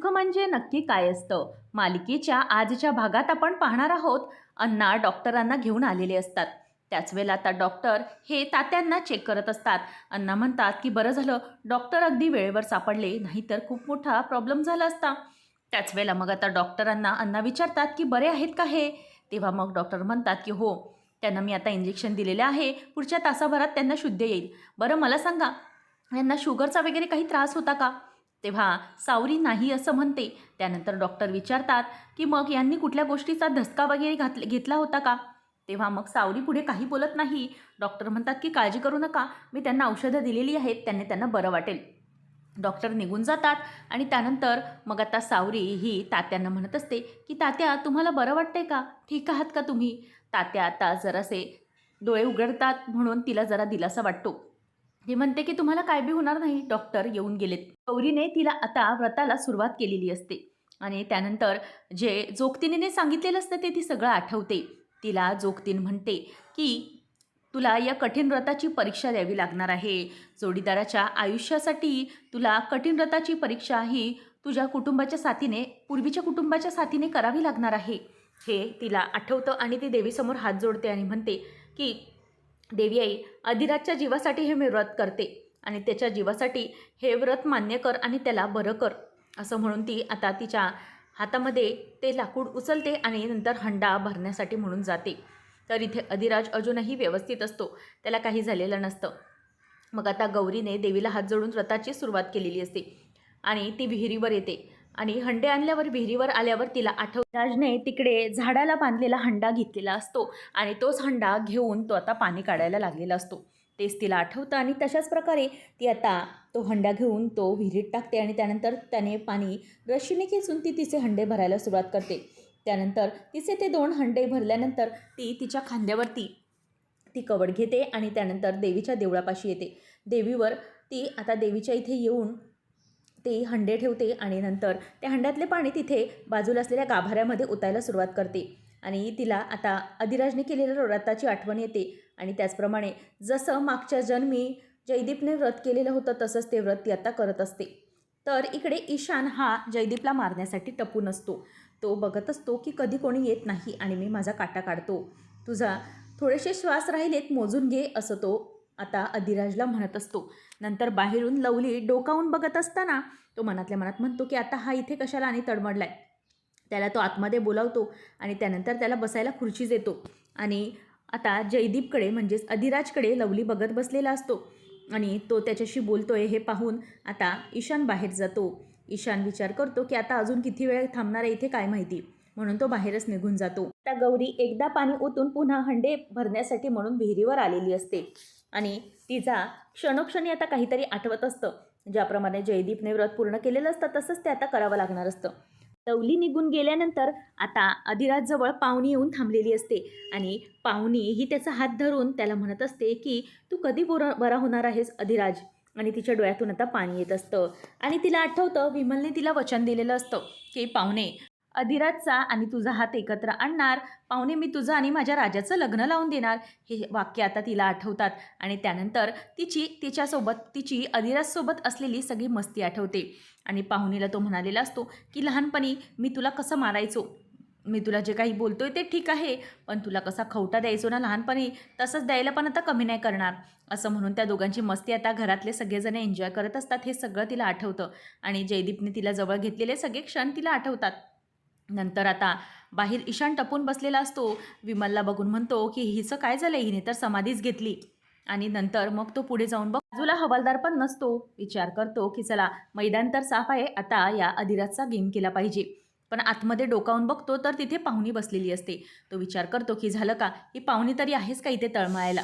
दुःख म्हणजे नक्की काय असतं? मालिकेच्या आजच्या भागात आपण पाहणार आहोत. अण्णा डॉक्टरांना घेऊन आलेले असतात. त्याच वेळेला आता डॉक्टर हे तात्यांना चेक करत असतात. अण्णा म्हणतात की बरं झालं डॉक्टर अगदी वेळेवर सापडले नाहीतर खूप मोठा प्रॉब्लेम झाला असता. त्याच वेळेला मग आता डॉक्टरांना अण्णा विचारतात की बरे आहेत का हे? तेव्हा मग डॉक्टर म्हणतात की हो त्यांना मी आता इंजेक्शन दिलेले आहे. पुढच्या तासाभरात त्यांना शुद्ध येईल. बरं मला सांगा यांना शुगरचा वगैरे काही त्रास होता का? तेव्हा सावरी नाही असं म्हणते. त्यानंतर डॉक्टर विचारतात की मग यांनी कुठल्या गोष्टीचा धसका वगैरे घातले घेतला होता का? तेव्हा मग सावरी पुढे काही बोलत नाही. डॉक्टर म्हणतात की काळजी करू नका. मी त्यांना औषधं दिलेली आहेत. त्यांनी त्यांना बरं वाटेल. डॉक्टर निघून जातात आणि त्यानंतर मग आता सावरी ही तात्यांना म्हणत असते की तात्या तुम्हाला बरं वाटतंय का? ठीक आहात का तुम्ही? तात्या आता जरासे डोळे उघडतात म्हणून तिला जरा दिलासा वाटतो. ती म्हणते की तुम्हाला काय बी होणार नाही डॉक्टर येऊन गेलेत. गौरीने तिला आता व्रताला सुरुवात केलेली असते. आणि त्यानंतर जे जोगतिनीने सांगितलेलं असतं ते ती सगळं आठवते. तिला जोगतीन म्हणते की तुला या कठीण व्रताची परीक्षा द्यावी लागणार आहे. जोडीदाराच्या आयुष्यासाठी तुला कठीण व्रताची परीक्षा ही तुझ्या कुटुंबाच्या साथीने पूर्वीच्या कुटुंबाच्या साथीने करावी लागणार आहे. हे तिला आठवतं आणि ती देवीसमोर हात जोडते आणि म्हणते की देवी आई अधिराजच्या जीवासाठी हे मी व्रत करते आणि त्याच्या जीवासाठी हे व्रत मान्य कर आणि त्याला बरं कर. असं म्हणून ती आता तिच्या हातामध्ये ते लाकूड उचलते आणि नंतर हंडा भरण्यासाठी म्हणून जाते. तर इथे अधिराज अजूनही व्यवस्थित असतो. त्याला काही झालेलं नसतं. मग आता गौरीने देवीला हात जोडून व्रताची सुरुवात केलेली असते आणि ती विहिरीवर येते. आणि हंडे आणल्यावर विहिरीवर आल्यावर तिला आठव राजने तिकडे झाडाला बांधलेला हंडा घेतलेला असतो आणि तोच हंडा घेऊन तो आता पाणी काढायला लागलेला असतो. तेच तिला आठवतं आणि तशाच प्रकारे ती आता तो हंडा घेऊन तो विहिरीत टाकते आणि त्यानंतर त्याने पाणी रशीने खेचून ती तिचे हंडे भरायला सुरुवात करते. त्यानंतर तिचे ते दोन हंडे भरल्यानंतर ती तिच्या खांद्यावरती ती कवड घेते आणि त्यानंतर देवीच्या देवळापाशी येते. देवीवर ती आता देवीच्या इथे येऊन ते हंडे ठेवते आणि नंतर त्या हंड्यातले पाणी तिथे बाजूला असलेल्या गाभाऱ्यामध्ये उतायला सुरुवात करते. आणि तिला आता अधिराजने केलेल्या व्रताची आठवण येते. आणि त्याचप्रमाणे जसं मागच्या जन्मी जयदीपने व्रत केलेलं होतं तसंच ते व्रत ती आता करत असते. तर इकडे ईशान हा जयदीपला मारण्यासाठी टपून असतो तो बघत असतो की कधी कोणी येत नाही आणि मी माझा काटा काढतो. तुझा थोडेसे श्वास राहिलेत मोजून घे असं तो आता अधिराजला म्हणत असतो. नंतर बाहेरून लवली डोकावून बघत असताना तो मनातल्या मनात म्हणतो की आता हा इथे कशाला आणि तडमडलाय? त्याला तो आतमध्ये बोलावतो आणि त्यानंतर त्याला बसायला खुर्ची देतो आणि आता जयदीपकडे म्हणजेच अधिराजकडे लवली बघत बसलेला असतो. आणि तो त्याच्याशी बोलतोय हे पाहून आता ईशान बाहेर जातो. ईशान विचार करतो की आता अजून किती वेळ थांबणार आहे इथे काय माहिती? म्हणून तो बाहेरच निघून जातो. त्या गौरी एकदा पाणी ओतून पुन्हा हंडे भरण्यासाठी म्हणून विहिरीवर आलेली असते. आणि तिचा क्षणोक्षणी आता काहीतरी आठवत असतं. ज्याप्रमाणे जयदीपने व्रत पूर्ण केलेलं असतं तसंच ते आता करावं लागणार असतं. लवली निघून गेल्यानंतर आता अधिराजजवळ पाहुणी येऊन थांबलेली असते आणि पाहुणी ही त्याचा हात धरून त्याला म्हणत असते की तू कधी बोर बरा होणार आहेस अधिराज? आणि तिच्या डोळ्यातून आता पाणी येत असतं. आणि तिला आठवतं विमलने तिला वचन दिलेलं असतं की पाहुणे अधिराजचा आणि तुझा हात एकत्र आणणार. पाहुणे मी तुझं आणि माझ्या राजाचं लग्न लावून देणार. हे वाक्य आता तिला आठवतात आणि त्यानंतर तिची तिच्यासोबत तिची अधिराजसोबत असलेली सगळी मस्ती आठवते. आणि पाहुणीला तो म्हणालेला असतो की लहानपणी मी तुला कसं मारायचो? मी तुला जे काही बोलतोय ते ठीक आहे पण तुला कसा खवटा द्यायचो ना लहानपणी? तसंच द्यायला पण आता कमी नाही करणार. असं म्हणून त्या दोघांची मस्ती आता घरातले सगळेजण एन्जॉय करत असतात हे सगळं तिला आठवतं. आणि जयदीपने तिला जवळ घेतलेले सगळे क्षण तिला आठवतात. नंतर आता बाहेर ईशान टपून बसलेला असतो. विमलला बघून म्हणतो की हिचं काय झालं हिने तर समाधीच घेतली. आणि नंतर मग तो पुढे जाऊन बघ बाजूला हवालदार पण नसतो. विचार करतो की चला मैदान तर साफ आहे. आता या अधिराजचा गेम केला पाहिजे. पण आतमध्ये डोकावून बघतो तर तिथे पाहुणी बसलेली असते. तो विचार करतो की झालं का? ही पाहुणी तरी आहेच का इथे तळमळायला?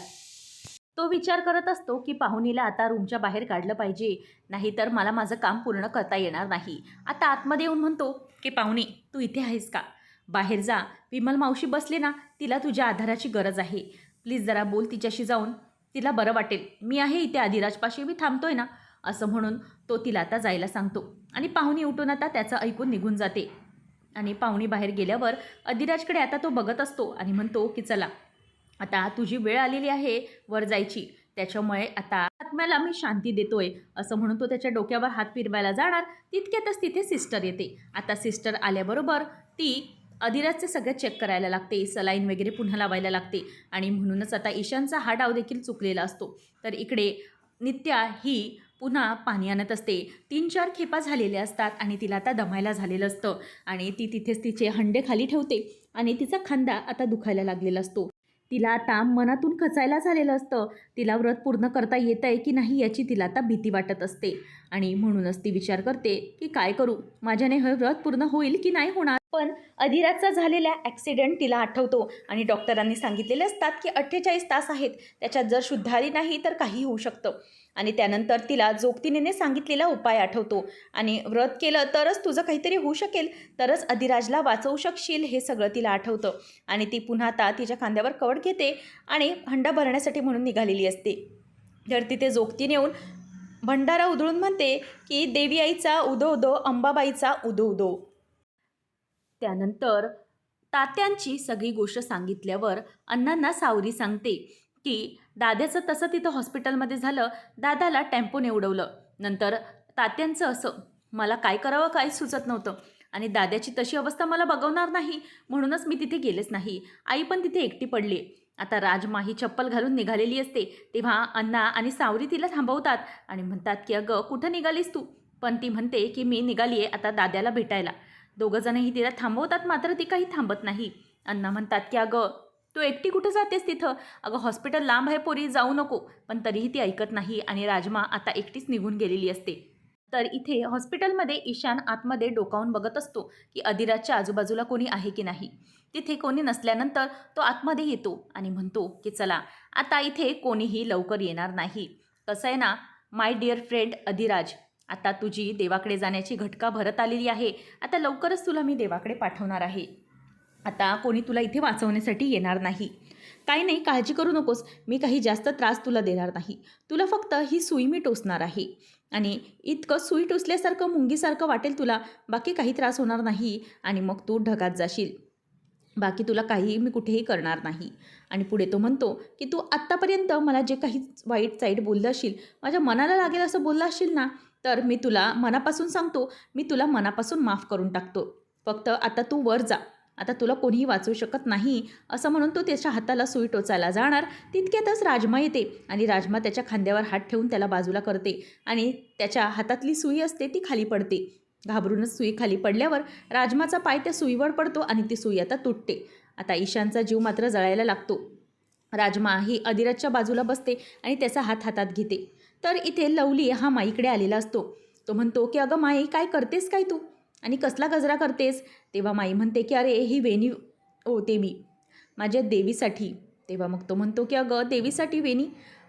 तो विचार करत असतो की पाहुणीला आता रूमच्या बाहेर काढलं पाहिजे. नाहीतर मला माझं काम पूर्ण करता येणार नाही. आता आतमध्ये येऊन म्हणतो की पाहुणी तू इथे आहेस का? बाहेर जा. विमल मावशी बसले ना तिला तुझ्या आधाराची गरज आहे. प्लीज जरा बोल तिच्याशी जाऊन. तिला बरं वाटेल. मी आहे इथे आदिराजपाशी मी थांबतोय ना. असं म्हणून तो तिला आता जायला सांगतो. आणि पाहुणी उठून आता त्याचं ऐकून निघून जाते. आणि पाहुणी बाहेर गेल्यावर अधिराजकडे आता तो बघत असतो आणि म्हणतो की चला आता तुझी वेळ आलेली आहे वर जायची. त्याच्यामुळे आता आत्म्याला मी शांती देतोय असं म्हणून तो त्याच्या डोक्यावर हात फिरवायला जाणार. तितक्यातच तिथे सिस्टर येते. आता सिस्टर आल्याबरोबर ती अधिराजचे सगळं चेक करायला लागते सलाईन वगैरे पुन्हा लावायला लागते. आणि म्हणूनच आता ईशानचा हा डाव देखील चुकलेला असतो. तर इकडे नित्या ही पुन्हा पाणी आणत असते. तीन चार खेपा झालेल्या असतात आणि तिला आता दमायला झालेलं असतं. आणि ती तिथेच तिचे हंडे खाली ठेवते आणि तिचा खांदा आता दुखायला लागलेला असतो. तिला आता मनातून खचायला झालेलं असतं. तिला व्रत पूर्ण करता येत आहे की नाही याची तिला आता भीती वाटत असते. आणि म्हणूनच ती विचार करते की काय करू? माझ्याने हे व्रत पूर्ण होईल की नाही होणार? पण अधिराजचा झालेला ॲक्सिडेंट तिला आठवतो. आणि डॉक्टरांनी सांगितलेले असतात की अठ्ठेचाळीस तास आहेत. त्याच्यात जर शुद्ध आली नाही तर काही होऊ शकतं. आणि त्यानंतर तिला जोगतिनीने सांगितलेला उपाय आठवतो. आणि व्रत केलं तरच तुझं काहीतरी होऊ शकेल तरच अधिराजला वाचवू शकशील हे सगळं तिला आठवतं. आणि ती पुन्हा आता तिच्या खांद्यावर कवड घेते आणि हंडा भरण्यासाठी म्हणून निघालेली असते. तर तिथे जोगतीने येऊन भंडारा उधळून म्हणते की देवी आईचा उदो उदो अंबाबाईचा उदो उदो त्यानंतर तात्यांची सगळी गोष्ट सांगितल्यावर अण्णांना सावरी सांगते. की दाद्याचं तसं तिथं हॉस्पिटलमध्ये झालं दादाला टेम्पोने उडवलं. नंतर तात्यांचं असं मला काय करावं काही सुचत नव्हतं. आणि दाद्याची तशी अवस्था मला बघवणार नाही म्हणूनच मी तिथे गेलेच नाही. आई पण तिथे एकटी पडली. आता राजमा ही चप्पल घालून निघालेली असते तेव्हा अण्णा आणि सावरी तिला थांबवतात आणि म्हणतात की अगं कुठं निघालीस तू? पण ती म्हणते की मी निघाली आहे आता दाद्याला भेटायला. दोघंजणही तिला थांबवतात मात्र ती काही थांबत नाही. अण्णा म्हणतात की अगं तू एकटी कुठं जातेस तिथं? अगं हॉस्पिटल लांब आहे पोरी जाऊ नको. पण तरीही ती ऐकत नाही आणि राजमा आता एकटीच निघून गेलेली असते. तर इथे हॉस्पिटलमध्ये ईशान आतमध्ये डोकावून बघत असतो की अधिराजच्या आजूबाजूला कोणी आहे की नाही. तिथे कोणी नसल्यानंतर तो आतमध्ये येतो आणि म्हणतो की चला आता इथे कोणीही लवकर येणार नाही. कसं आहे ना माय डिअर फ्रेंड अधिराज आता तुझी देवाकडे जाण्याची घटका भरत आलेली आहे. आता लवकरच तुला मी देवाकडे पाठवणार आहे. आता कोणी तुला इथे वाचवण्यासाठी येणार नाही. काही नाही काळजी करू नकोस. मी काही जास्त त्रास तुला देणार नाही. तुला फक्त ही सुई मी टोचणार आहे. आणि इतकं सुई टोचल्यासारखं मुंगीसारखं वाटेल तुला. बाकी काही त्रास होणार नाही आणि मग तू ढगात जाशील. बाकी तुला काहीही मी कुठेही करणार नाही. आणि पुढे तो म्हणतो की तू आत्तापर्यंत मला जे काही वाईट साईड बोललं असशील माझ्या मनाला लागेल असं बोललं असशील ना तर मी तुला मनापासून सांगतो. मी तुला मनापासून माफ करून टाकतो. फक्त आता तू वर जा. आता तुला कोणीही वाचवू शकत नाही असं म्हणून तो त्याच्या हाताला सुई टोचायला जाणार. तितक्यातच राजमा येते आणि राजमा त्याच्या खांद्यावर हात ठेवून त्याला बाजूला करते आणि त्याच्या हातातली सुई असते ती खाली पडते. घाबरूनच सुई खाली पडल्यावर राजमाचा पाय त्या सुईवर पडतो आणि ती सुई आता तुटते. आता ईशानचा जीव मात्र जळायला लागतो. राजमा ही अधिराजच्या बाजूला बसते आणि त्याचा हात हातात घेते. तर इथे लवली हा माईकडे आलेला असतो. तो म्हणतो की अगं माई काय करतेस काय तू? आणि कसला गजरा करतेस? तेव्हा माई म्हणते की अरे ही वेणी होते मी माझ्या देवीसाठी. तेव्हा मग तो म्हणतो की अगं देवीसाठी वेणी?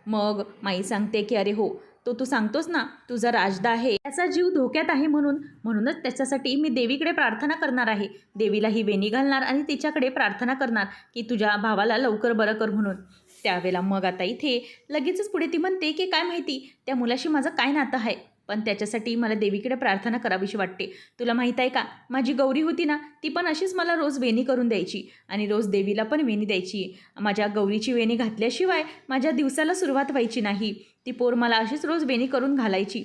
मग माई सांगते की अरे हो तो तू सांगतोस ना तुझा राजदा आहे त्याचा जीव धोक्यात आहे म्हणून म्हणूनच त्याच्यासाठी मी देवीकडे प्रार्थना करणार आहे. देवीला ही वेणी घालणार आणि तिच्याकडे प्रार्थना करणार की तुझ्या भावाला लवकर बरं कर म्हणून. त्यावेळेला मग आता इथे लगेचच पुढे ती म्हणते की काय माहिती त्या मुलाशी माझं काय नातं आहे? पण त्याच्यासाठी मला देवीकडे प्रार्थना करावीशी वाटते. तुला माहीत आहे का? माझी गौरी होती ना ती पण अशीच मला रोज वेणी करून द्यायची आणि रोज देवीला पण वेणी द्यायची. माझ्या गौरीची वेणी घातल्याशिवाय माझ्या दिवसाला सुरुवात व्हायची नाही. ती पोर मला अशीच रोज वेणी करून घालायची.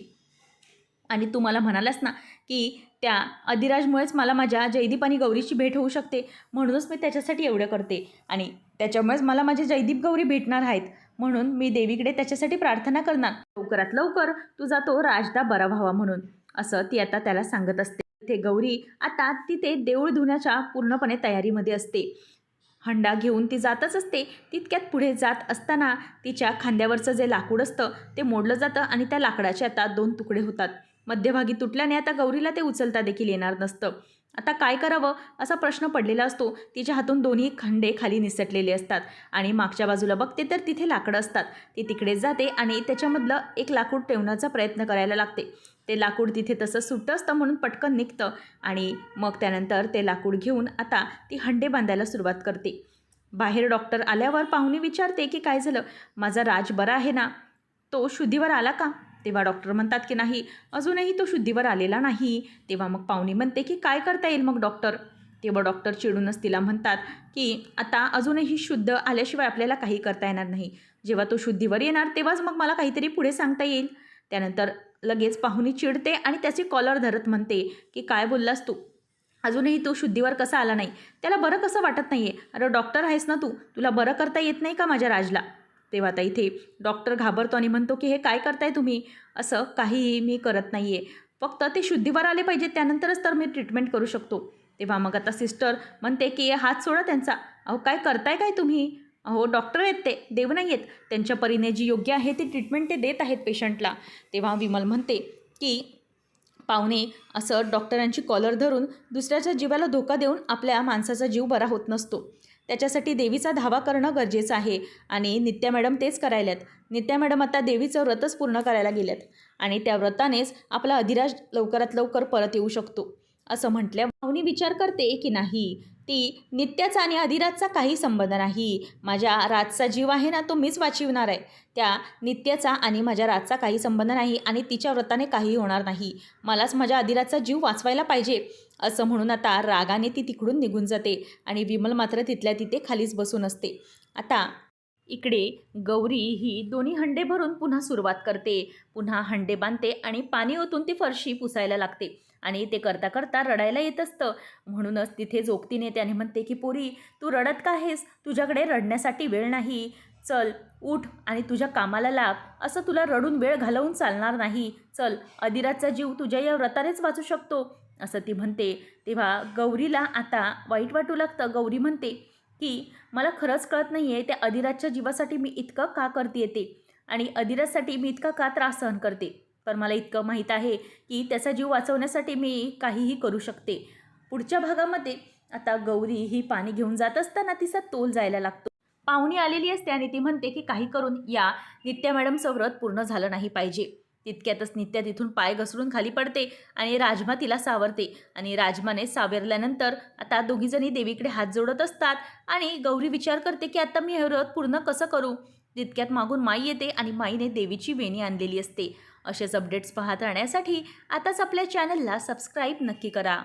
आणि तू मला म्हणालास ना की त्या अधिराजमुळेच मला माझ्या जयदीप आणि गौरीची भेट होऊ शकते. म्हणूनच मी त्याच्यासाठी एवढं करते. आणि त्याच्यामुळेच मला माझे जयदीप गौरी भेटणार आहेत. म्हणून मी देवीकडे त्याच्यासाठी प्रार्थना करणार. लवकरात लवकर तुझा तो राजदा बरा व्हावा म्हणून. असं ती आता त्याला सांगत असते. ते गौरी आता तिथे देऊळ धुण्याच्या पूर्णपणे तयारीमध्ये असते. हंडा घेऊन ती जातच असते. तितक्यात पुढे जात असताना तिच्या खांद्यावरचं जे लाकूड असतं ते मोडलं जातं आणि त्या लाकडाचे आता दोन तुकडे होतात. मध्यभागी तुटल्याने आता गौरीला ते उचलता देखील येणार नसतं. आता काय करावं? असा प्रश्न पडलेला असतो. तिच्या हातून दोन्ही खंडे खाली निसटलेले असतात. आणि मागच्या बाजूला बघते तर तिथे लाकडं असतात. ती तिकडे जाते आणि त्याच्यामधलं एक लाकूड ठेवण्याचा प्रयत्न करायला लागते. ते लाकूड तिथे तसं सुटं असतं म्हणून पटकन निघतं. आणि मग त्यानंतर ते लाकूड घेऊन आता ती हंडे बांधायला सुरुवात करते. बाहेर डॉक्टर आल्यावर पाहुणे विचारते की काय झालं? माझा राज बरा आहे ना? तो शुद्धीवर आला का? तेव्हा डॉक्टर म्हणतात की नाही अजूनही तो शुद्धीवर आलेला नाही. तेव्हा मग पाहुणी म्हणते की काय करता येईल मग डॉक्टर? तेव्हा डॉक्टर चिडूनच तिला म्हणतात की आता अजूनही शुद्ध आल्याशिवाय आपल्याला काही करता येणार नाही. जेव्हा तो शुद्धीवर येणार तेव्हाच मग मला काहीतरी पुढे सांगता येईल. त्यानंतर लगेच पाहुणी चिडते आणि त्याची कॉलर धरत म्हणते की काय बोललास तू? अजूनही तो शुद्धीवर कसा आला नाही? त्याला बरं कसं वाटत नाही आहे अरे डॉक्टर आहेस ना तू? तुला बरं करता येत नाही का माझ्या राजला? तेव्हा आता इथे डॉक्टर घाबरतो आणि म्हणतो की हे काय करताय तुम्ही? असं काहीही मी करत नाही आहे फक्त ते शुद्धीवर आले पाहिजे त्यानंतरच तर मी ट्रीटमेंट करू शकतो. तेव्हा मग आता सिस्टर म्हणते की हात सोडा त्यांचा. अहो काय करताय काय तुम्ही? अहो डॉक्टर आहेत ते देव नाही आहेत. त्यांच्या परीने जी योग्य आहे ती ट्रीटमेंट ते देत आहेत पेशंटला तेव्हा विमल म्हणते की पाहुणे असं डॉक्टरांची कॉलर धरून दुसऱ्याच्या जीवाला धोका देऊन आपल्या माणसाचा जीव बरा होत नसतो. त्याच्यासाठी देवीचा धावा करणं गरजेचं आहे. आणि नित्या मॅडम तेच करायल्यात. नित्या मॅडम आता देवीचं व्रतच पूर्ण करायला गेल्यात. आणि त्या व्रतानेच आपला अधिराज लवकरात लवकर परत येऊ शकतो. असं म्हटल्या भाऊनी विचार करते की नाही ती नित्याचा आणि अधिराजचा काही संबंध नाही. माझ्या राजचा जीव आहे ना तो मीच वाचविणार आहे. त्या नित्याचा आणि माझ्या राजचा काही संबंध नाही आणि तिच्या व्रताने काही होणार नाही. मलाच माझ्या अधिराजचा जीव वाचवायला पाहिजे असं म्हणून आता रागाने ती तिकडून निघून जाते आणि विमल मात्र तिथल्या तिथे खालीच बसून असते. आता इकडे गौरी ही दोन्ही हंडे भरून पुन्हा सुरुवात करते. पुन्हा हंडे बांधते आणि पाणी ओतून ती फरशी पुसायला लागते. आणि ते करता करता रडायला येत असतं. म्हणूनच तिथे जोगतीने त्याने म्हणते की पोरी तू रडत का आहेस? तुझ्याकडे रडण्यासाठी वेळ नाही. चल उठ आणि तुझ्या कामाला लाग. असं तुला रडून वेळ घालवून चालणार नाही. चल अधिराजचा जीव तुझ्या या व्रतानेच वाचू शकतो. असं ती म्हणते. तेव्हा गौरीला आता वाईट वाटू लागतं. गौरी म्हणते की मला खरंच कळत नाही आहे त्या अधिराजच्या जीवासाठी मी इतकं का करते येते? आणि अधिराजसाठी मी इतका का त्रास सहन करते? पण मला इतकं माहीत आहे की त्याचा जीव वाचवण्यासाठी मी काहीही करू शकते. पुढच्या भागामध्ये आता गौरी ही पाणी घेऊन जात असताना तिचा तोल जायला लागतो. पाहुणी आलेली असते आणि ती म्हणते की काही करून या नित्या मॅडमचं व्रत पूर्ण झालं नाही पाहिजे. तितक्यातच नित्या तिथून पाय घसरून खाली पडते आणि राजमा तिला सावरते. आणि राजमाने सावरल्यानंतर आता दोघीजणी देवीकडे हात जोडत असतात आणि गौरी विचार करते की आता मी हे व्रत पूर्ण कसं करू? तितक्यात मागून माई येते आणि माईने देवीची वेणी आणलेली असते. असेच अपडेट्स पाहत राहण्यासाठी आताच आपल्या चॅनलला सबस्क्राईब नक्की करा.